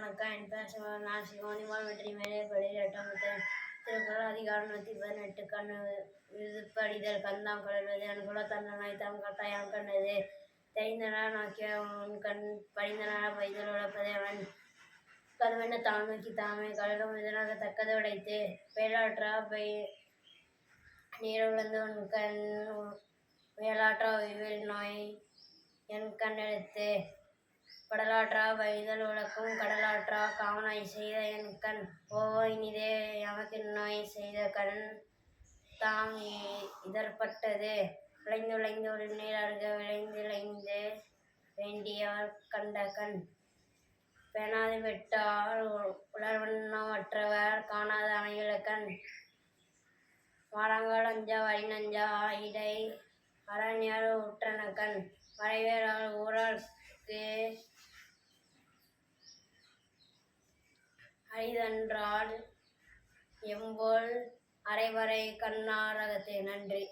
வணக்கம். என் பேர் சிவன் நான் சிவனிமால் வெற்றி மேலே பள்ளியில் எட்டாம் திருக்குறள் அதிகாரம் நூற்றி பதினெட்டு. கண் விருப்படிதல். கந்தாம் கடல்வது என் குல தண்டனை தாம் கட்டாயம் கண்டது. தெரிந்தனா நோக்கிய உன் கண் படிந்தனால பைதல் உழப்பதே அவன் கருவெண்ண தான் நோக்கி தாமே கழகம் இதனாக தக்கது உடைத்து பேராற்றா பை நீர் உழந்து உன் கண் மேலாற்றா உயிர் நோய் என் கண் எடுத்து கடலாற்றா வைதல் உலக்கும் கடலாற்றா. காவனாய் செய்த என் கண் ஓவோ இனிதே எமக்கு நோய் செய்த கண் தாம் இ- இதற்பட்டது விளைந்துளைந்து ஒரு நீர் அருக விளைந்துளைந்து வேண்டியவர் கண்ட கண் பேணாது விட்டால் உலர்வண்ணமற்றவர் காணாத அணையிலக்கண் கண். அஞ்சா வரி நஞ்சா இடை அரண்யார் உற்றன கண். மறைவேறால் ஊரார்க்கு அரிதன்றால் எம்போல் அரைவரை கண்ணாரகத்தே. நன்றி.